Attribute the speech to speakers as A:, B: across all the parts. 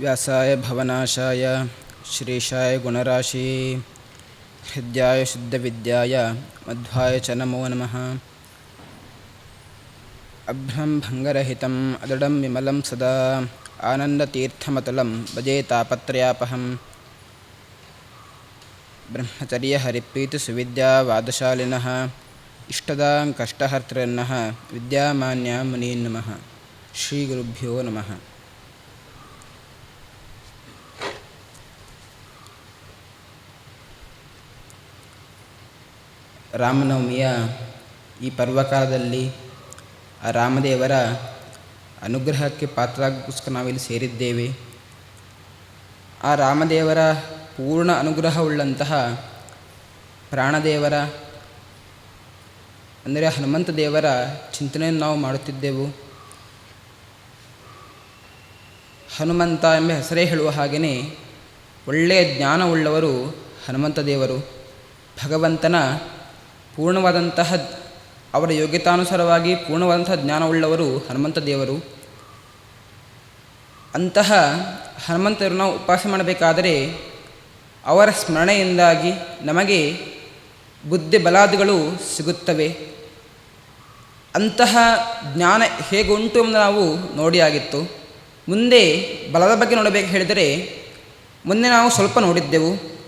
A: व्यासाय भवनाशाय श्रीशाय गुणराशि हृद्याय शुद्धविद्याय मध्वाय च नमो नमः। अभ्रं भङ्गरहितम् अदडं विमलं सदा आनन्दतीर्थमतुलं भजे तापत्रयापहम्। ब्रह्मचर्यहरिप्रीतिसुविद्यावादशालिनः इष्टदां कष्टहर्तृन्नः विद्यामान्या मुनीन् नमः। श्रीगुरुभ्यो नमः ರಾಮನವಮಿಯ ಈ ಪರ್ವಕಾಲದಲ್ಲಿ ಆ ರಾಮದೇವರ ಅನುಗ್ರಹಕ್ಕೆ ಪಾತ್ರಕ್ಕೋಸ್ಕರ ನಾವಿಲ್ಲಿ ಸೇರಿದ್ದೇವೆ. ಆ ರಾಮದೇವರ ಪೂರ್ಣ ಅನುಗ್ರಹವುಳ್ಳಂತಹ ಪ್ರಾಣದೇವರ, ಅಂದರೆ ಹನುಮಂತ ದೇವರ ಚಿಂತನೆಯನ್ನು ನಾವು ಮಾಡುತ್ತಿದ್ದೆವು. ಹನುಮಂತ ಎಂಬ ಹೆಸರೇ ಹೇಳುವ ಹಾಗೆಯೇ ಒಳ್ಳೆಯ ಜ್ಞಾನವುಳ್ಳವರು ಹನುಮಂತ ದೇವರು. ಭಗವಂತನ ಪೂರ್ಣವಾದಂತಹ ಅವರ ಯೋಗ್ಯತಾನುಸಾರವಾಗಿ ಪೂರ್ಣವಾದಂತಹ ಜ್ಞಾನವುಳ್ಳವರು ಹನುಮಂತ ದೇವರು. ಅಂತಹ ಹನುಮಂತರು ನಾವು ಉಪಾಸನೆ ಮಾಡಬೇಕಾದರೆ ಅವರ ಸ್ಮರಣೆಯಿಂದಾಗಿ ನಮಗೆ ಬುದ್ಧಿ ಬಲಾದಿಗಳು ಸಿಗುತ್ತವೆ. ಅಂತಹ ಜ್ಞಾನ ಹೇಗೆ ಉಂಟು ಎಂದು ನಾವು ನೋಡಿ ಆಗಿತ್ತು. ಮುಂದೆ ಬಲದ ಬಗ್ಗೆ ನೋಡಬೇಕು ಹೇಳಿದರೆ, ಮುಂದೆ ನಾವು ಸ್ವಲ್ಪ ನೋಡಿದ್ದೆವು.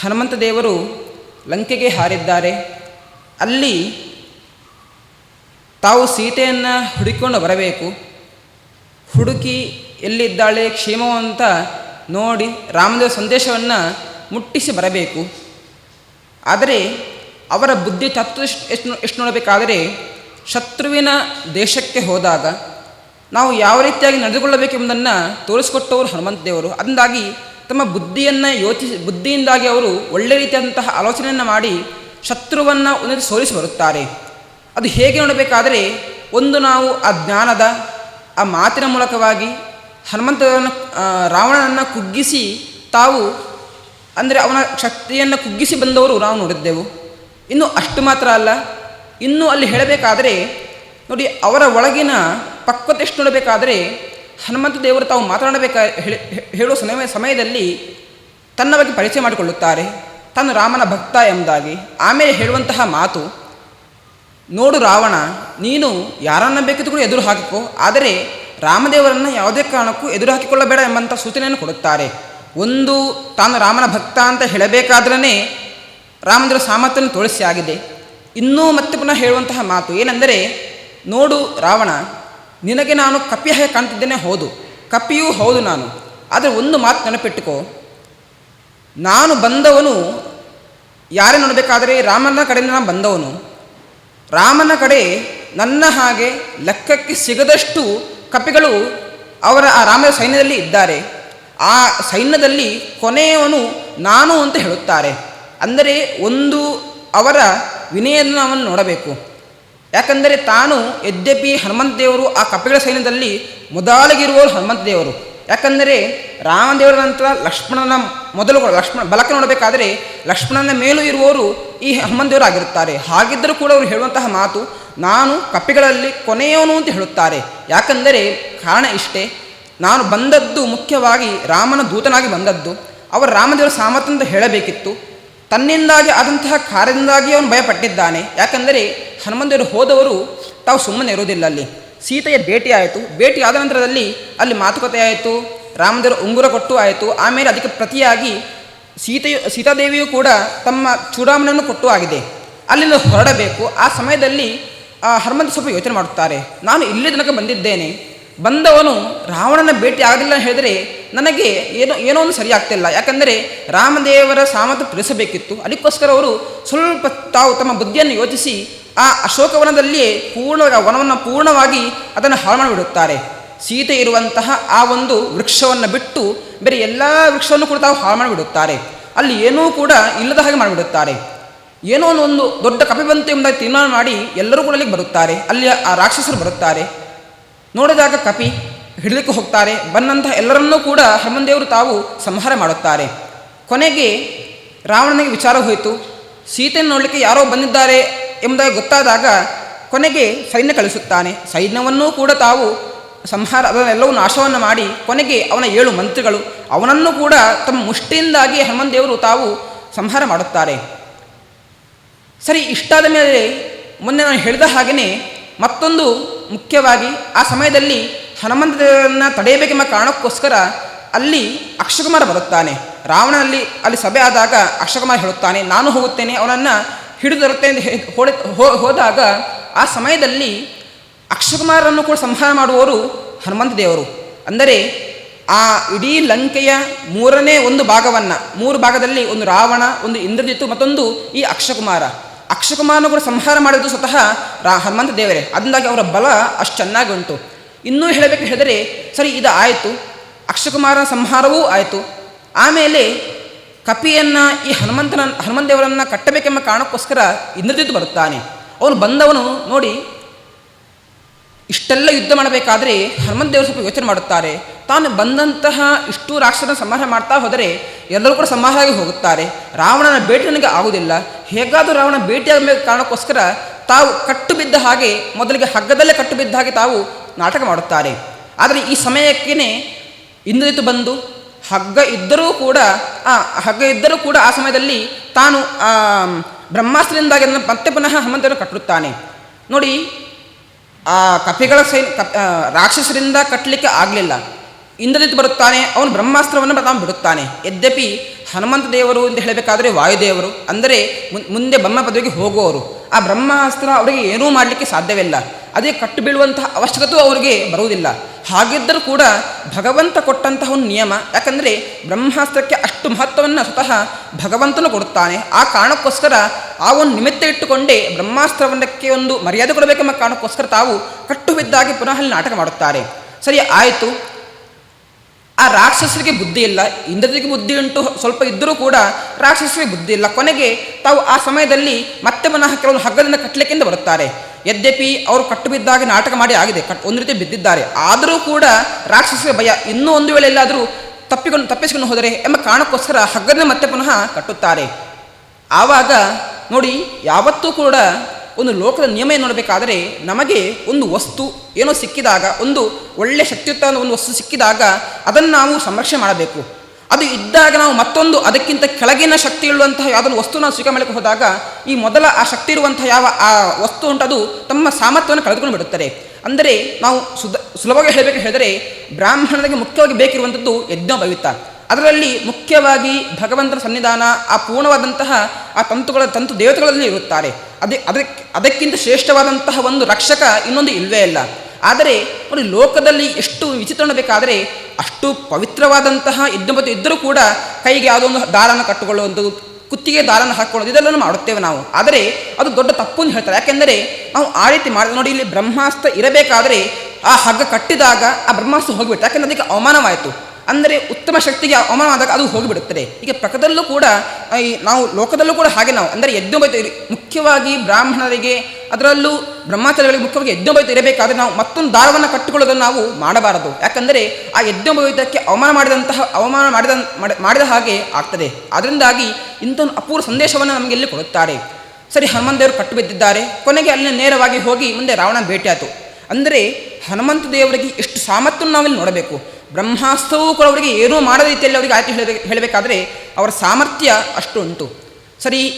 A: ಹನುಮಂತ ದೇವರು ಲಂಕೆಗೆ ಹಾರಿದ್ದಾರೆ. ಅಲ್ಲಿ ತಾವು ಸೀತೆಯನ್ನು ಹುಡುಕಿಕೊಂಡು ಬರಬೇಕು. ಹುಡುಕಿ ಎಲ್ಲಿದ್ದಾಳೆ ಕ್ಷೇಮವಂತ ನೋಡಿ ರಾಮದೇವ ಸಂದೇಶವನ್ನು ಮುಟ್ಟಿಸಿ ಬರಬೇಕು. ಆದರೆ ಅವರ ಬುದ್ಧಿ ತತ್ವ ಎಷ್ಟು ಎಷ್ಟು ನೋಡಬೇಕಾದರೆ ಶತ್ರುವಿನ ದೇಶಕ್ಕೆ ಹೋದಾಗ ನಾವು ಯಾವ ರೀತಿಯಾಗಿ ನಡೆದುಕೊಳ್ಳಬೇಕೆಂಬುದನ್ನು ತೋರಿಸಿಕೊಟ್ಟವರು ಹನುಮಂತ ದೇವರು ಅದರಿಂದಾಗಿ ತಮ್ಮ ಬುದ್ಧಿಯನ್ನು ಯೋಚಿಸಿ, ಬುದ್ಧಿಯಿಂದಾಗಿ ಅವರು ಒಳ್ಳೆ ರೀತಿಯಾದಂತಹ ಆಲೋಚನೆಯನ್ನು ಮಾಡಿ ಶತ್ರುವನ್ನು ಒಂದು ಸೋಲಿಸಿ ಬರುತ್ತಾರೆ. ಅದು ಹೇಗೆ ನೋಡಬೇಕಾದರೆ, ಒಂದು ನಾವು ಆ ಜ್ಞಾನದ, ಆ ಮಾತಿನ ಮೂಲಕವಾಗಿ ಹನುಮಂತನ ರಾವಣನನ್ನು ಕುಗ್ಗಿಸಿ ತಾವು, ಅಂದರೆ ಅವನ ಶಕ್ತಿಯನ್ನು ಕುಗ್ಗಿಸಿ ಬಂದವರು ನಾವು ನೋಡಿದ್ದೆವು. ಇನ್ನು ಅಷ್ಟು ಮಾತ್ರ ಅಲ್ಲ. ಇನ್ನು ಅಲ್ಲಿ ಹೇಳಬೇಕಾದರೆ, ನೋಡಿ ಅವರ ಒಳಗಿನ ಪಕ್ವತೆ ಎಷ್ಟು ನೋಡಬೇಕಾದರೆ ಹನುಮಂತ ದೇವರು ತಾವು ಮಾತನಾಡಬೇಕಾ ಹೇಳುವ ಸಮಯ, ಸಮಯದಲ್ಲಿ ತನ್ನ ಬಗ್ಗೆ ಪರಿಚಯ ಮಾಡಿಕೊಳ್ಳುತ್ತಾರೆ. ತಾನು ರಾಮನ ಭಕ್ತ ಎಂಬುದಾಗಿ ಆಮೇಲೆ ಹೇಳುವಂತಹ ಮಾತು, ನೋಡು ರಾವಣ, ನೀನು ಯಾರನ್ನ ಬೇಕಿದ್ದು ಕೂಡ ಎದುರು ಹಾಕಿಕೋ, ಆದರೆ ರಾಮದೇವರನ್ನು ಯಾವುದೇ ಕಾರಣಕ್ಕೂ ಎದುರು ಹಾಕಿಕೊಳ್ಳಬೇಡ ಎಂಬಂಥ ಸೂಚನೆಯನ್ನು ಕೊಡುತ್ತಾರೆ. ಒಂದು, ತಾನು ರಾಮನ ಭಕ್ತ ಅಂತ ಹೇಳಬೇಕಾದ್ರೇ ರಾಮದೇವರ ಸಾಮರ್ಥ್ಯವನ್ನು ತೋರಿಸಿ ಆಗಿದೆ. ಇನ್ನೂ ಮತ್ತೆ ಪುನಃ ಹೇಳುವಂತಹ ಮಾತು ಏನೆಂದರೆ, ನೋಡು ರಾವಣ ನಿನಗೆ ನಾನು ಕಪ್ಪಿ ಹಾಗೆ ಕಾಣ್ತಿದ್ದೇನೆ, ಹೌದು. ಕಪ್ಪಿಯೂ ಹೌದು ನಾನು. ಆದರೆ ಒಂದು ಮಾತು ನೆನಪಿಟ್ಟುಕೋ. ನಾನು ಬಂದವನು ಯಾರೇ ನೋಡಬೇಕಾದರೆ ರಾಮನ ಕಡೆಯಿಂದ ನಾನು ಬಂದವನು. ರಾಮನ ಕಡೆ ನನ್ನ ಹಾಗೆ ಲೆಕ್ಕಕ್ಕೆ ಸಿಗದಷ್ಟು ಕಪಿಗಳು ಅವರ ಆ ರಾಮನ ಸೈನ್ಯದಲ್ಲಿ ಇದ್ದಾರೆ. ಆ ಸೈನ್ಯದಲ್ಲಿ ಕೊನೆಯವನು ನಾನು ಅಂತ ಹೇಳುತ್ತಾರೆ. ಅಂದರೆ ಒಂದು ಅವರ ವಿನಯವನ್ನು ನೋಡಬೇಕು. ಯಾಕಂದರೆ ತಾನು ಯದ್ಯಪಿ ಹನುಮಂತ ದೇವರು ಆ ಕಪಿಗಳ ಸೈನ್ಯದಲ್ಲಿ ಮೊದಲಿಗಿರುವವರು ಹನುಮಂತ ದೇವರು. ಯಾಕಂದರೆ ರಾಮದೇವರ ನಂತರ ಲಕ್ಷ್ಮಣನ ಮೊದಲು ಲಕ್ಷ್ಮಣ ಬಲಕ್ಕೆ ನೋಡಬೇಕಾದರೆ ಲಕ್ಷ್ಮಣನ ಮೇಲೂ ಇರುವವರು ಈ ಹನುಮಂತ ದೇವರು ಆಗಿರುತ್ತಾರೆ. ಹಾಗಿದ್ದರೂ ಕೂಡ ಅವರು ಹೇಳುವಂತಹ ಮಾತು ನಾನು ಕಪಿಗಳಲ್ಲಿ ಕೊನೆಯವನು ಅಂತ ಹೇಳುತ್ತಾರೆ. ಯಾಕಂದರೆ ಕಾರಣ ಇಷ್ಟೇ, ನಾನು ಬಂದದ್ದು ಮುಖ್ಯವಾಗಿ ರಾಮನ ದೂತನಾಗಿ ಬಂದದ್ದು. ಅವರು ರಾಮದೇವರ ಸಾಮರ್ಥ್ಯ ಅಂತ ಹೇಳಬೇಕಿತ್ತು. ತನ್ನಿಂದಾಗಿ ಆದಂತಹ ಕಾರ್ಯದಿಂದಾಗಿ ಅವನು ಭಯಪಟ್ಟಿದ್ದಾನೆ. ಯಾಕಂದರೆ ಹನುಮಂತರು ಹೋದವರು ತಾವು ಸುಮ್ಮನೆ ಇರೋದಿಲ್ಲ ಅಲ್ಲಿ. ಸೀತೆಯ ಭೇಟಿ ಆಯಿತು ಭೇಟಿ ಆದ ನಂತರದಲ್ಲಿ ಅಲ್ಲಿ ಮಾತುಕತೆ ಆಯಿತು ರಾಮದೇವರು ಉಂಗುರ ಕೊಟ್ಟು ಆಯಿತು. ಆಮೇಲೆ ಅದಕ್ಕೆ ಪ್ರತಿಯಾಗಿ ಸೀತೆಯು, ಸೀತಾದೇವಿಯು ಕೂಡ ತಮ್ಮ ಚೂಡಾಮಣವನ್ನು ಕೊಟ್ಟು ಆಗಿದೆ. ಅಲ್ಲಿಂದ ಹೊರಡಬೇಕು. ಆ ಸಮಯದಲ್ಲಿ ಹನುಮಂತ ಸ್ವಲ್ಪ ಯೋಚನೆ ಮಾಡುತ್ತಾರೆ. ನಾನು ಇಲ್ಲಿ ತನಕ ಬಂದಿದ್ದೇನೆ. ಬಂದವನು ರಾವಣನ ಭೇಟಿ ಆಗಲಿಲ್ಲ ಹೇಳಿದರೆ ನನಗೆ ಏನೋ ಏನೋ ಒಂದು ಸರಿ ಆಗ್ತಿಲ್ಲ ಯಾಕಂದರೆ ರಾಮದೇವರ ಸಾಮರ್ಥ್ಯ ತಿಳಿಸಬೇಕಿತ್ತು. ಅದಕ್ಕೋಸ್ಕರ ಅವರು ಸ್ವಲ್ಪ ತಾವು ತಮ್ಮ ಬುದ್ಧಿಯನ್ನು ಯೋಚಿಸಿ ಆ ಅಶೋಕವನದಲ್ಲಿಯೇ ಪೂರ್ಣ, ವನವನ್ನು ಪೂರ್ಣವಾಗಿ ಅದನ್ನು ಹಾಳು ಮಾಡಿಬಿಡುತ್ತಾರೆ. ಸೀತೆ ಇರುವಂತಹ ಆ ಒಂದು ವೃಕ್ಷವನ್ನು ಬಿಟ್ಟು ಬೇರೆ ಎಲ್ಲ ವೃಕ್ಷವನ್ನು ಕೂಡ ತಾವು ಹಾಳು ಮಾಡಿಬಿಡುತ್ತಾರೆ. ಅಲ್ಲಿ ಏನೂ ಕೂಡ ಇಲ್ಲದ ಹಾಗೆ ಮಾಡಿಬಿಡುತ್ತಾರೆ. ಏನೋ ಒಂದು ದೊಡ್ಡ ಕಪಿ ಬಂತು ಎಂಬುದಾಗಿ ತೀರ್ಮಾನ ಮಾಡಿ ಎಲ್ಲರೂ ಕೂಡ ಅಲ್ಲಿಗೆ ಬರುತ್ತಾರೆ. ಅಲ್ಲಿ ಆ ರಾಕ್ಷಸರು ಬರುತ್ತಾರೆ. ನೋಡಿದಾಗ ಕಪಿ ಹಿಡಿದಕ್ಕೆ ಹೋಗ್ತಾರೆ. ಬಂದಂತಹ ಎಲ್ಲರನ್ನೂ ಕೂಡ ಹನುಮಂದೇವರು ತಾವು ಸಂಹಾರ ಮಾಡುತ್ತಾರೆ. ಕೊನೆಗೆ ರಾವಣನಿಗೆ ವಿಚಾರ ಹೋಯಿತು. ಸೀತೆಯನ್ನು ನೋಡಲಿಕ್ಕೆ ಯಾರೋ ಬಂದಿದ್ದಾರೆ ಎಂಬುದಾಗಿ ಗೊತ್ತಾದಾಗ ಕೊನೆಗೆ ಸೈನ್ಯ ಕಳಿಸುತ್ತಾನೆ. ಸೈನ್ಯವನ್ನೂ ಕೂಡ ತಾವು ಸಂಹಾರ, ಅದನ್ನೆಲ್ಲವೂ ನಾಶವನ್ನು ಮಾಡಿ ಕೊನೆಗೆ ಅವನ ಏಳು ಮಂತ್ರಿಗಳು, ಅವನನ್ನು ಕೂಡ ತಮ್ಮ ಮುಷ್ಟಿಯಿಂದಾಗಿ ಹನುಮಂದೇವರು ತಾವು ಸಂಹಾರ ಮಾಡುತ್ತಾರೆ. ಸರಿ, ಇಷ್ಟಾದ ಮೇಲೆ ಮೊನ್ನೆ ನಾನು ಹೇಳಿದ ಹಾಗೆಯೇ ಮತ್ತೊಂದು ಮುಖ್ಯವಾಗಿ ಆ ಸಮಯದಲ್ಲಿ ಹನುಮಂತ ದೇವರನ್ನ ತಡೆಯಬೇಕೆಂಬ ಕಾರಣಕ್ಕೋಸ್ಕರ ಅಲ್ಲಿ ಅಕ್ಷಕುಮಾರ ಬರುತ್ತಾನೆ. ರಾವಣನಲ್ಲಿ ಅಲ್ಲಿ ಸಭೆ ಆದಾಗ ಅಕ್ಷಕುಮಾರ ಹೇಳುತ್ತಾನೆ, ನಾನು ಹೋಗುತ್ತೇನೆ, ಅವನನ್ನು ಹಿಡಿದು ತರುತ್ತೇನೆ ಎಂದು ಹೇ- ಹೋ- ಹೋದಾಗ ಆ ಸಮಯದಲ್ಲಿ ಅಕ್ಷಕುಮಾರನ್ನು ಕೂಡ ಸಂಹಾರ ಮಾಡುವವರು ಹನುಮಂತ ದೇವರು. ಅಂದರೆ ಆ ಇಡೀ ಲಂಕೆಯ ಮೂರನೇ ಒಂದು ಭಾಗವನ್ನು, ಮೂರು ಭಾಗದಲ್ಲಿ ಒಂದು ರಾವಣ, ಒಂದು ಇಂದ್ರಜಿತ್ತು ಮತ್ತೊಂದು ಈ ಅಕ್ಷಕುಮಾರ. ಅಕ್ಷಕುಮಾರನ ಕೂಡ ಸಂಹಾರ ಮಾಡಿದ್ದು ಸ್ವತಃ ರಾ, ಹನುಮಂತ ದೇವರೇ. ಅದರಿಂದಾಗಿ ಅವರ ಬಲ ಅಷ್ಟು ಚೆನ್ನಾಗಿ ಉಂಟು. ಇನ್ನೂ ಹೇಳಬೇಕು ಹೇಳಿದರೆ, ಸರಿ, ಇದು ಆಯಿತು. ಅಕ್ಷಕುಮಾರನ ಸಂಹಾರವೂ ಆಯಿತು. ಆಮೇಲೆ ಕಪಿಯನ್ನು ಈ ಹನುಮಂತನ, ಹನುಮಂತೇವರನ್ನು ಕಟ್ಟಬೇಕೆಂಬ ಕಾರಣಕ್ಕೋಸ್ಕರ ಇಂದ್ರಜಿತ್ ಬರುತ್ತಾನೆ. ಅವನು ಬಂದವನು ನೋಡಿ, ಇಷ್ಟೆಲ್ಲ ಯುದ್ಧ ಮಾಡಬೇಕಾದ್ರೆ ಹನುಮಂತ ದೇವರು ಸ್ವಲ್ಪ ಯೋಚನೆ ಮಾಡುತ್ತಾರೆ. ತಾನು ಬಂದಂತಹ ಇಷ್ಟು ರಾಕ್ಷಸನ ಸಂಹಾರ ಮಾಡ್ತಾ ಹೋದರೆ ಎಲ್ಲರೂ ಕೂಡ ಸಂಹಾರವಾಗಿ ಹೋಗುತ್ತಾರೆ. ರಾವಣನ ಭೇಟಿ ನನಗೆ ಆಗುವುದಿಲ್ಲ. ಹೇಗಾದರೂ ರಾವಣ ಭೇಟಿಯಾಗಬೇಕು ಕಾರಣಕ್ಕೋಸ್ಕರ ತಾವು ಕಟ್ಟು ಬಿದ್ದ ಹಾಗೆ, ಮೊದಲಿಗೆ ಹಗ್ಗದಲ್ಲೇ ಕಟ್ಟು ಬಿದ್ದ ಹಾಗೆ ತಾವು ನಾಟಕ ಮಾಡುತ್ತಾರೆ. ಆದರೆ ಈ ಸಮಯಕ್ಕೇ ಇಂದ್ರಿತು ಬಂದು ಹಗ್ಗ ಇದ್ದರೂ ಕೂಡ ಆ ಹಗ್ಗ ಇದ್ದರೂ ಕೂಡ ಆ ಸಮಯದಲ್ಲಿ ತಾನು ಬ್ರಹ್ಮಾಸ್ತ್ರದಿಂದಾಗಿ ಮತ್ತೆ ಪುನಃ ಹನುಮಂತನ ಕಟ್ಟುತ್ತಾನೆ. ನೋಡಿ, ಆ ಕಪಿಗಳ ಕಪ್ ರಾಕ್ಷಸರಿಂದ ಕಟ್ಟಲಿಕ್ಕೆ ಆಗಲಿಲ್ಲ. ಇಂದ್ರಜಿತ್ ಬರುತ್ತಾನೆ, ಅವನು ಬ್ರಹ್ಮಾಸ್ತ್ರವನ್ನು ತಾನು ಬಿಡುತ್ತಾನೆ. ಯದ್ಯಪಿ ಹನುಮಂತ ದೇವರು ಅಂತ ಹೇಳಬೇಕಾದರೆ ವಾಯುದೇವರು, ಅಂದರೆ ಮುಂದೆ ಬ್ರಹ್ಮ ಪದವಿಗೆ ಹೋಗುವವರು. ಆ ಬ್ರಹ್ಮಾಸ್ತ್ರ ಅವರಿಗೆ ಏನೂ ಮಾಡಲಿಕ್ಕೆ ಸಾಧ್ಯವಿಲ್ಲ. ಅದೇ ಕಟ್ಟು ಬೀಳುವಂತಹ ಅವಶ್ಯಕತೆಯೂ ಅವರಿಗೆ ಬರುವುದಿಲ್ಲ. ಹಾಗಿದ್ದರೂ ಕೂಡ ಭಗವಂತ ಕೊಟ್ಟಂತಹ ಒಂದು ನಿಯಮ. ಯಾಕಂದರೆ ಬ್ರಹ್ಮಾಸ್ತ್ರಕ್ಕೆ ಅಷ್ಟು ಮಹತ್ವವನ್ನು ಸ್ವತಃ ಭಗವಂತನು ಕೊಡುತ್ತಾನೆ. ಆ ಕಾರಣಕ್ಕೋಸ್ಕರ ಆ ಒಂದು ನಿಮಿತ್ತ ಇಟ್ಟುಕೊಂಡೇ ಬ್ರಹ್ಮಾಸ್ತ್ರವನ್ನಕ್ಕೆ ಒಂದು ಮರ್ಯಾದೆ ಕೊಡಬೇಕೆಂಬ ಕಾರಣಕ್ಕೋಸ್ಕರ ತಾವು ಕಟ್ಟು ಬಿದ್ದಾಗಿ ಪುನಃ ಅಲ್ಲಿ ನಾಟಕ ಮಾಡುತ್ತಾರೆ. ಸರಿ, ಆಯಿತು. ಆ ರಾಕ್ಷಸರಿಗೆ ಬುದ್ಧಿ ಇಲ್ಲ, ಇಂದ್ರನಿಗೆ ಬುದ್ಧಿ ಉಂಟು, ಸ್ವಲ್ಪ ಇದ್ದರೂ ಕೂಡ ರಾಕ್ಷಸರಿಗೆ ಬುದ್ಧಿ ಇಲ್ಲ. ಕೊನೆಗೆ ತಾವು ಆ ಸಮಯದಲ್ಲಿ ಮತ್ತೆ ಪುನಃ ಕೆಲವೊಂದು ಹಗ್ಗದಿಂದ ಕಟ್ಟಲಿಕ್ಕೆಂದು ಬರುತ್ತಾರೆ. ಯದ್ಯಪಿ ಅವರು ಕಟ್ಟು ಬಿದ್ದಾಗ ನಾಟಕ ಮಾಡಿ ಆಗಿದೆ, ಕಟ್, ಒಂದು ರೀತಿ ಬಿದ್ದಿದ್ದಾರೆ. ಆದರೂ ಕೂಡ ರಾಕ್ಷಸರಿಗೆ ಭಯ ಇನ್ನೂ ಒಂದು ವೇಳೆ ಎಲ್ಲಾದರೂ ತಪ್ಪಿಕೊಂಡು, ತಪ್ಪಿಸಿಕೊಂಡು ಹೋದರೆ ಎಂಬ ಕಾರಣಕ್ಕೋಸ್ಕರ ಹಗ್ಗದಿಂದ ಮತ್ತೆ ಪುನಃ ಕಟ್ಟುತ್ತಾರೆ. ಆವಾಗ ನೋಡಿ, ಯಾವತ್ತೂ ಕೂಡ ಒಂದು ಲೋಕದ ನಿಯಮ ಏನು ನೋಡಬೇಕಾದರೆ ನಮಗೆ ಒಂದು ವಸ್ತು ಏನೋ ಸಿಕ್ಕಿದಾಗ, ಒಂದು ಒಳ್ಳೆಯ ಶಕ್ತಿಯುತ ಒಂದು ವಸ್ತು ಸಿಕ್ಕಿದಾಗ ಅದನ್ನು ನಾವು ಸಂರಕ್ಷಣೆ ಮಾಡಬೇಕು. ಅದು ಇದ್ದಾಗ ನಾವು ಮತ್ತೊಂದು ಅದಕ್ಕಿಂತ ಕೆಳಗಿನ ಶಕ್ತಿ ಇರುವಂತಹ ಯಾವುದೊಂದು ವಸ್ತು ನಾವು ಸ್ವೀಕಾರ ಮಾಡಲಿಕ್ಕೆ ಹೋದಾಗ ಈ ಮೊದಲ ಆ ಶಕ್ತಿ ಇರುವಂತಹ ಯಾವ ಆ ವಸ್ತು ಉಂಟದು ತಮ್ಮ ಸಾಮರ್ಥ್ಯವನ್ನು ಕಳೆದುಕೊಂಡು ಬಿಡುತ್ತದೆ. ಅಂದರೆ ನಾವು ಸುದ, ಸುಲಭವಾಗಿ ಹೇಳಬೇಕು ಹೇಳಿದರೆ ಬ್ರಾಹ್ಮಣನಿಗೆ ಮುಖ್ಯವಾಗಿ ಬೇಕಿರುವಂಥದ್ದು ಯಜ್ಞೋಪವಿತ್ತ ಅದರಲ್ಲಿ ಮುಖ್ಯವಾಗಿ ಭಗವಂತನ ಸನ್ನಿಧಾನ, ಆ ಪೂರ್ಣವಾದಂತಹ ಆ ತಂತುಗಳ, ತಂತು ದೇವತೆಗಳಲ್ಲಿ ಇರುತ್ತಾರೆ. ಅದೇ ಅದಕ್ಕೆ ಅದಕ್ಕಿಂತ ಶ್ರೇಷ್ಠವಾದಂತಹ ಒಂದು ರಕ್ಷಕ ಇನ್ನೊಂದು ಇಲ್ಲವೇ ಇಲ್ಲ. ಆದರೆ ಒಂದು ಲೋಕದಲ್ಲಿ ಎಷ್ಟು ವಿಚಿತ್ರಣ ಬೇಕಾದರೆ, ಅಷ್ಟು ಪವಿತ್ರವಾದಂತಹ ಯಜ್ಞಪತಿ ಇದ್ದರೂ ಕೂಡ ಕೈಗೆ ಯಾವುದೊಂದು ದಾರನ ಕಟ್ಟಿಕೊಳ್ಳುವಂಥದ್ದು, ಕುತ್ತಿಗೆ ದಾರನ ಹಾಕ್ಕೊಳ್ಳೋದು ಇದೆಲ್ಲನೂ ಮಾಡುತ್ತೇವೆ ನಾವು. ಆದರೆ, ಅದು ದೊಡ್ಡ ತಪ್ಪು ಅಂತ ಹೇಳ್ತಾರೆ. ಯಾಕೆಂದರೆ, ನಾವು ಆ ರೀತಿ ಮಾಡಿದ ನೋಡಿ, ಇಲ್ಲಿ ಬ್ರಹ್ಮಾಸ್ತ್ರ ಇರಬೇಕಾದರೆ, ಆ ಹಗ್ಗ ಕಟ್ಟಿದಾಗ ಆ ಬ್ರಹ್ಮಾಸ್ತ್ರ ಹೋಗಿಬಿಟ್ಟು ಯಾಕೆಂದರೆ, ಅದಕ್ಕೆ ಅವಮಾನವಾಯಿತು. ಅಂದರೆ ಉತ್ತಮ ಶಕ್ತಿಗೆ ಅವಮಾನವಾದಾಗ ಅದು ಹೋಗಿಬಿಡುತ್ತದೆ. ಈಗ ಪ್ರಕದಲ್ಲೂ ಕೂಡ, ಈ ನಾವು ಲೋಕದಲ್ಲೂ ಕೂಡ ಹಾಗೆ ನಾವು, ಅಂದರೆ ಯಜ್ಞೋಪೈತ ಮುಖ್ಯವಾಗಿ ಬ್ರಾಹ್ಮಣರಿಗೆ ಅದರಲ್ಲೂ ಬ್ರಹ್ಮಾಚಾರ್ಯಗಳಿಗೆ ಮುಖ್ಯವಾಗಿ ಯಜ್ಞೋಪೈತ ಇರಬೇಕಾದ್ರೆ ನಾವು ಮತ್ತೊಂದು ದಾರವನ್ನು ಕಟ್ಟಿಕೊಳ್ಳೋದನ್ನು ನಾವು ಮಾಡಬಾರದು. ಯಾಕಂದರೆ ಆ ಯಜ್ಞೋಪೈತಕ್ಕೆ ಅವಮಾನ ಮಾಡಿದಂತಹ, ಅವಮಾನ ಮಾಡಿದ, ಮಾಡಿ- ಮಾಡಿದ ಹಾಗೆ ಆಗ್ತದೆ. ಅದರಿಂದಾಗಿ ಇಂಥ ಅಪೂರ್ವ ಸಂದೇಶವನ್ನು ನಮಗೆ ಇಲ್ಲಿ ಕೊಡುತ್ತಾರೆ. ಸರಿ, ಹನುಮಂತ ದೇವರು ಕಟ್ಟು ಬಿದ್ದಿದ್ದಾರೆ. ಕೊನೆಗೆ ಅಲ್ಲಿ ನೇರವಾಗಿ ಹೋಗಿ ಮುಂದೆ ರಾವಣ ಭೇಟಿಯಾಯಿತು ಅಂದರೆ ಹನುಮಂತ ದೇವರಿಗೆ ಎಷ್ಟು ಸಾಮರ್ಥ್ಯ ನಾವಿಲ್ಲಿ ನೋಡಬೇಕು. ಬ್ರಹ್ಮಾಸ್ತ್ರವೂ ಕೂಡ ಅವರಿಗೆ ಏನೂ ಮಾಡದ ರೀತಿಯಲ್ಲಿ ಅವರಿಗೆ ಆಯ್ತು ಹೇಳಬೇಕು ಹೇಳಬೇಕಾದ್ರೆ ಅವರ ಸಾಮರ್ಥ್ಯ ಅಷ್ಟು ಉಂಟು. ಸರಿ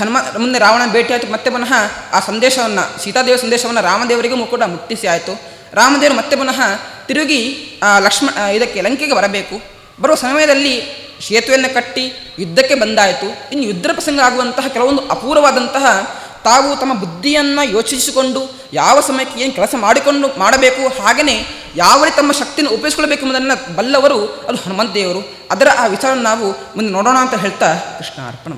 A: ಹನುಮ ಮುಂದೆ ರಾವಣ ಭೇಟಿಯಾಯಿತು ಮತ್ತೆ ಪುನಃ ಆ ಸಂದೇಶವನ್ನು ಸೀತಾದೇವ ಸಂದೇಶವನ್ನು ರಾಮದೇವರಿಗೂ ಕೂಡ ಮುಟ್ಟಿಸಿ ಆಯಿತು. ರಾಮದೇವರು ಮತ್ತೆ ಪುನಃ ತಿರುಗಿ ಆ, ಲಕ್ಷ್ಮ ಇದಕ್ಕೆ ಲಂಕೆಗೆ ಬರಬೇಕು. ಬರುವ ಸಮಯದಲ್ಲಿ ಸೇತುವೆಯನ್ನು ಕಟ್ಟಿ ಯುದ್ಧಕ್ಕೆ ಬಂದಾಯಿತು. ಇನ್ನು ಯುದ್ಧ ಪ್ರಸಂಗ ಆಗುವಂತಹ ಕೆಲವೊಂದು ಅಪೂರ್ವವಾದಂತಹ ತಾವು ತಮ್ಮ ಬುದ್ಧಿಯನ್ನು ಯೋಚಿಸಿಕೊಂಡು ಯಾವ ಸಮಯಕ್ಕೆ ಏನು ಕೆಲಸ ಮಾಡಿಕೊಂಡು ಮಾಡಬೇಕು ಹಾಗೆಯೇ ಯಾವ ರೀತಿ ತಮ್ಮ ಶಕ್ತಿಯನ್ನು ಉಪಯೋಗಿಸ್ಕೊಳ್ಬೇಕು ಎಂಬುದನ್ನು ಬಲ್ಲವರು ಅದು ಹನುಮಂತ ದೇವರು. ಅದರ ಆ ವಿಚಾರವನ್ನು ನಾವು ಮುಂದೆ ನೋಡೋಣ ಅಂತ ಹೇಳ್ತಾ ಕೃಷ್ಣ ಅರ್ಪಣ